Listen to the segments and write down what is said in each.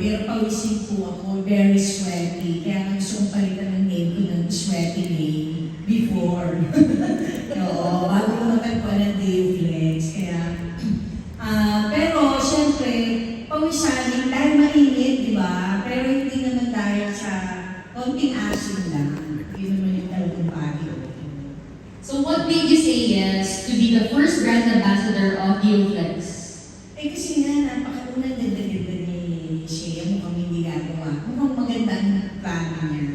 pero pawisin po ako, very sweaty. Kaya gusto kong palitan ng name ko ng sweaty name before. Oo, bago ko matagpuan ng Dayflex. Kaya, ah, pero siyempre, pawisanin dahil mainit, di ba? Pero hindi naman dahil sa konting asin lang. Yun naman yung talagang oil. So what made you say yes to be the first brand ambassador of Neoflex? Eh kasi nga, napakaunang ganda-ganda ni Shea, mukhang hindi gagawa. Mukhang maganda ang plano niya.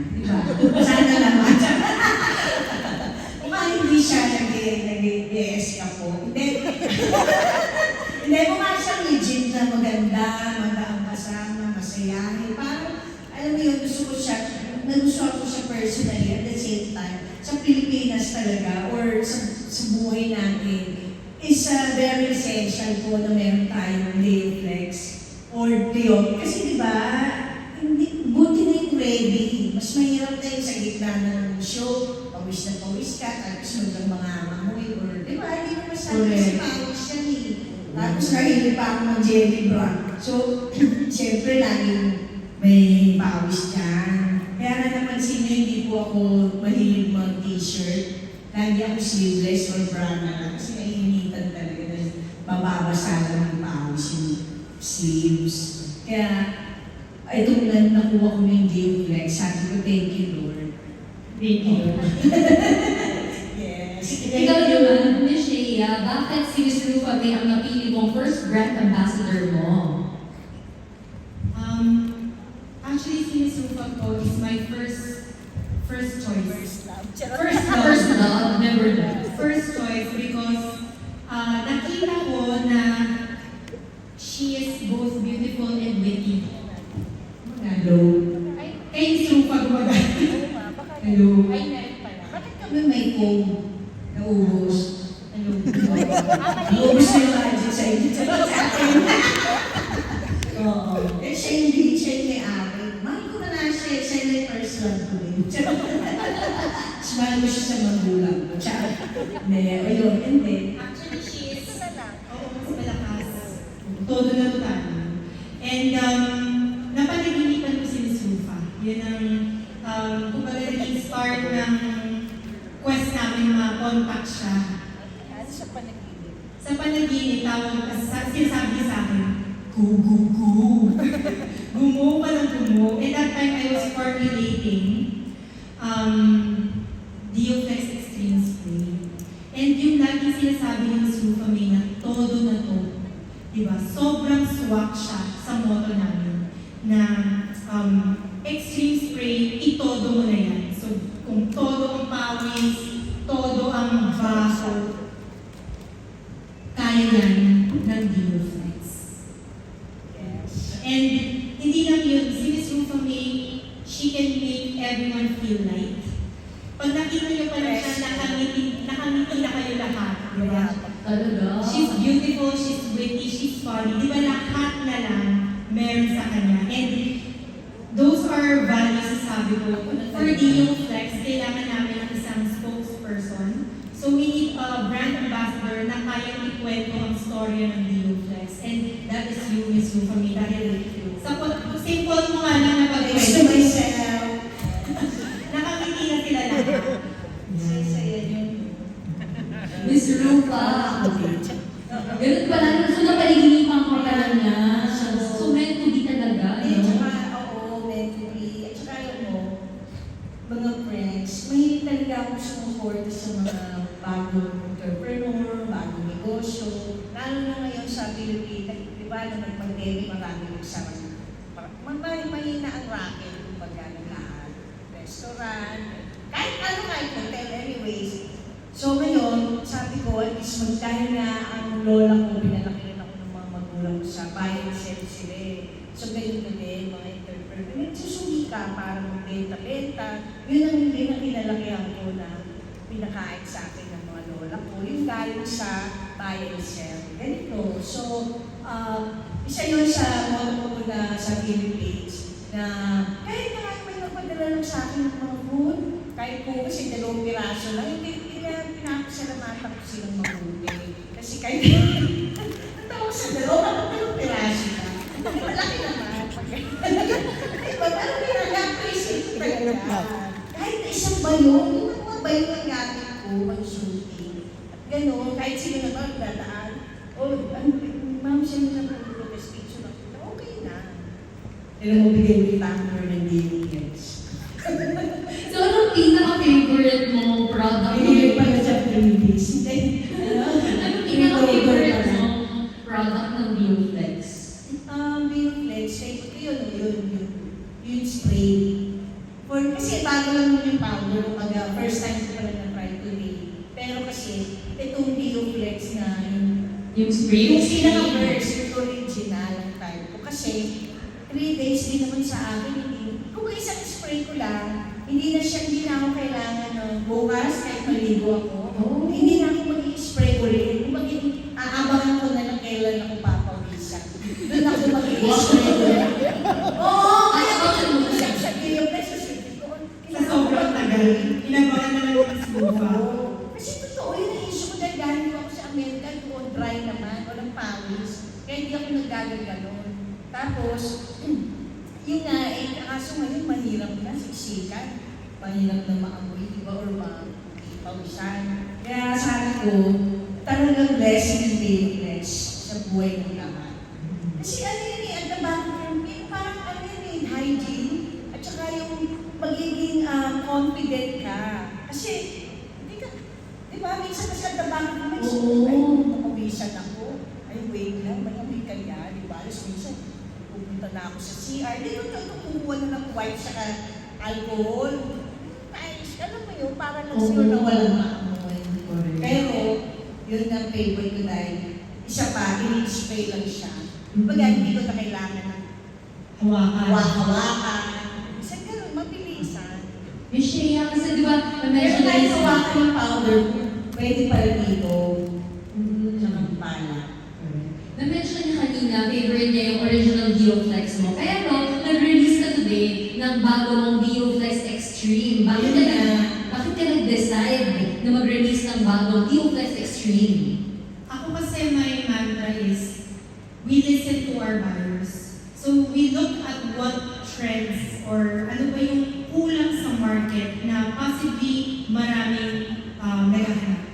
Di ba? Sana naman. mukhang hindi siya nag-yes ka po. Hindi. Hindi, mukha siyang legit na maganda, magaang kasama, masayahin. Parang, alam mo yun, gusto ko siya, nagustuhan ko siya personally at the same time, sa Pilipinas talaga, or sa, sa buhay natin, is uh, very essential po na meron tayong Leoflex or Leo. Kasi di ba, hindi, buti na yung ready. Mas mahirap na yung sa gitna ng show, pawis na pawis ka, tapos maglang mga amoy, or di ba, hindi naman sabi kasi Correct. pawis yan eh. Tapos nahili pa ako ng jelly brown. So, siyempre, laging may pawis dyan. Kaya na napansin niyo, hindi po ako mahilig mag t-shirt. Lagi ako sleeveless or bra na lang kasi naiinitan talaga na mababasa lang ng pawis yung sleeves. Kaya, ito na nakuha ko yung game flex. Sabi ko, thank you, Lord. Thank you. Yes. Ikaw naman, Miss Shea, bakit si Miss Rufa May ang napili mong first brand ambassador mo? Um, actually, si Miss Is my first first choice. First love. First First love, never love. First choice because uh, nakita ko na she is both beautiful and witty. Hello. Kay Miss Rufa gumagamit. Hello. Ay, meron pala. Bakit kami may comb na ubos? Hello. Ubos na yung budget sa inyo. Sa akin. Oo. Eh, siya hindi, siya yung may-ari. Mahal ko na na siya, siya love ko rin. Smile ko siya sa magulang ko. Tsaka, hindi, ayun, hindi. Actually, she is, oo, mas malakas. Todo na total. And, um, napanaginipan ko si Miss Rufa. Yun ang, um, kumbaga naging start ng quest namin ma-contact siya. Sa panaginip, tawag, sa, sinasabi niya sa akin, go, go, go. Gumo pa ng gumo. And that time, I was formulating um, Dioflex Extreme Spray. And yung lagi sinasabi ni Miss Rufa May na todo na to, di ba? Sobrang swak siya sa motto namin na um, extreme spray, itodo mo na yan. So, kung todo ang pawis, todo ang vaso, kaya yan ng Dioflex. And hindi lang yun, si Miss Rufa May, she can make everyone feel light. Pag nakita niyo pa lang siya, nakangiti, nakangiti na kayo lahat. Di ba? Talaga? She's beautiful, she's witty, she's funny. Di ba na lang meron sa kanya. And those are values na sabi ko. For Dio Flex, kailangan namin ng isang spokesperson. So we need a brand ambassador na kayang ikwento ang storya ng Dio Flex. And that is you, Miss Rufa May. Dahil sa po- simple mo nga lang na Thanks to pagkwento, myself. nakangiti na sila lahat. Saya-saya yun. Miss Rufa. Ganun pala, so napaliginipan ko pala niya. So meant to be talaga. Eh, tsaka, oo, mentally, at saka yun mo, mga friends, mahilig talaga ako sumuporta sa mga bagong entrepreneur, bagong negosyo. Lalo na ngayon sa Pilipinas, di ba, na nag-pandemic, marami nagsama. May mahina ang racket, kumbaga, ng lahat. Restaurant, kahit ano, kahit hotel, anyways. So ngayon, sabi ko, at least mag dahil nga ang lola ko, pinalaki rin ako ng mga magulang sa bayan sila sila eh. So ganyan na din, mga entrepreneur. Nagsusugi ka para magbenta-benta. Yun ang hindi na kinalakihan ko na pinakain sa akin ng mga lola ko. Yung galing sa bayan sila. Ganito. So, uh, isa yun sa motto ko na sa Philippines na kahit na kayo may nagpadala lang sa akin ng mga food, kahit po kasi dalawang piraso lang, hindi kaya pinapasalamatan ko silang mabuti. Kasi kahit ang tawag sa dalawa, dalawang piraso na. Malaki naman. Diba? Parang ano pinag-appreciate ko talaga. Kahit na isang bayong, yung mga bayong ang gamit ko, ang shooting. Ganun, kahit sino na naman, dadaan. Oh, ano ma'am, siya na po yung picture ako. Okay na. Kailan mo mo yung number ng daily guys. So, anong pinaka-favorite mo product? Hindi pala sa freebies. Anong pinaka-favorite mo product ng Bioflex? Um, Bioflex, yun, yun, yun, yun spray. For, kasi bago lang yun yung powder, kumbaga, first time ko pala na-try to Pero kasi, itong Bioflex na yung spray? Yung pinaka-first, yung original type ko. Kasi, three days din naman sa akin, hindi. Kung isang spray ko lang, hindi na siya, hindi na ako kailangan ng bukas, kahit maligo ako. Oh. Hindi na ako mag-i-spray ulit. Kung mag aabangan ko na lang kailan ako papawisan. Doon ako mag-i-spray walang pawis. Kaya hindi ako nagagaganon. Tapos, yun nga, eh, kaso ngayon mahirap na, siksikan. Mahirap na maamoy, di ba, or mapawisan. Kaya sabi ko, talagang blessing and bless sa buhay ng lahat. Kasi ano yun eh, ang term, eh, parang ano yun eh, hygiene, at saka yung magiging ah, confident ka. Kasi, hindi ka, di ba, minsan kasi ang Oo. ay, makawisan ako. Ay, wait lang, may amoy kaya, di ba? Alas minsan, pupunta na ako sa CR, di ba, kumuha na ng white saka alcohol. Ay, alam mo yun, para lang Oo. sure na walang maamoy. Pero, yun ang favorite ko dahil isa pa, in-spray lang siya. Kumbaga, hindi ko na kailangan ng Hawakan. hawakan. Isa ganun, mabilisan. Miss Shea, kasi di ba, na-mention na yung hawakan powder, pwede pala dito. Mm. Tsaka pala. Na-mention niya kanina, favorite niya yung original Bioflex mo. Pero, nag-release ka today ng bago mong Bioflex Extreme. Bakit ka, na. bakit ka nag-decide na mag-release ng bagong Bioflex Extreme? Ako kasi my mantra is, we listen to our buyers. So we look at what trends or ano ba yung kulang sa market na possibly maraming um, naghahanap.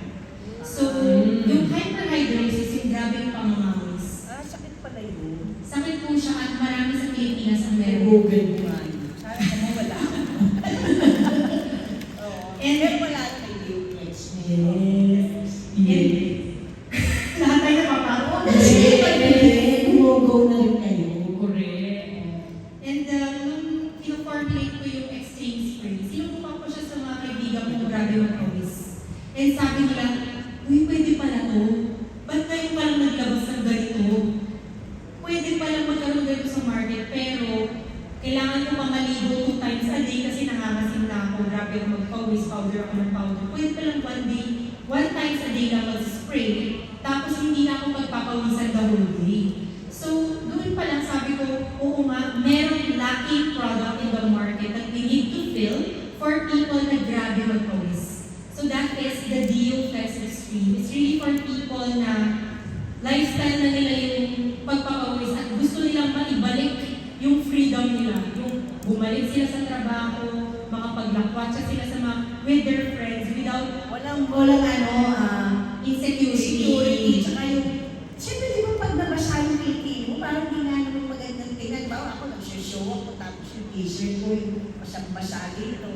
So, Mm. yung hyperhidrosis, yung grabing pangangawis. Ah, sakit pala yun. Sakit po siya at marami sa Pilipinas ang meron. Google mo nga yun. Sana mo wala ako. Oo. And- Pero wala na kay Bioflex. Yes. And lahat tayo napapagod. Kasi pwede, gumogo na rin kayo. Correct. And uh, nung pino-formulate ko yung exchange spray, sinubukan ko siya sa mga kaibigan ko grabe mag-awis. And sabi nila, uy, pwede pala to. Ba't ngayon palang naglabas ng ganito? Pwede palang magkaroon ganito sa market, pero kailangan ko pa maligo two times a day kasi nangangasim na ako. Grabe mag-pawis, powder ako ng powder. Pwede palang one day, one times a day lang mag-spray, tapos hindi na ako magpapawisan the whole day. So, doon pa lang sabi ko, oo nga, merong lacking product in the market that we need to fill for people na grabe magpawis. So that is the Dio Flex Extreme. It's really for people na lifestyle na nila yung pagpapawis at gusto nilang maibalik yung freedom nila. Yung bumalik sila sa trabaho, makapaglakwatsya sila sa mga, with their friends without Walang, walang ano, ah, insecurity. security. Tsaka yung, siyempre di ba pag nabasa yung PT mo, parang di nga naman magandang tingnan. Bawa ako nagsishow ako, tapos yung t-shirt ko, yung basang-basa dito.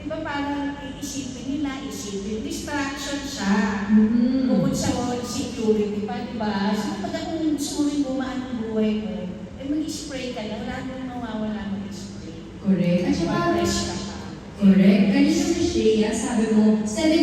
Di ba parang iisipin nila, isipin, distraction siya. Mm. Bukod sa security pa, di ba? So, pag mo rin bumaan ang buhay mo, eh mag-spray ka lang, wala nang mawawala mag-spray. Correct. At saka, correct. Kanina Miss Shea, sabi mo, 7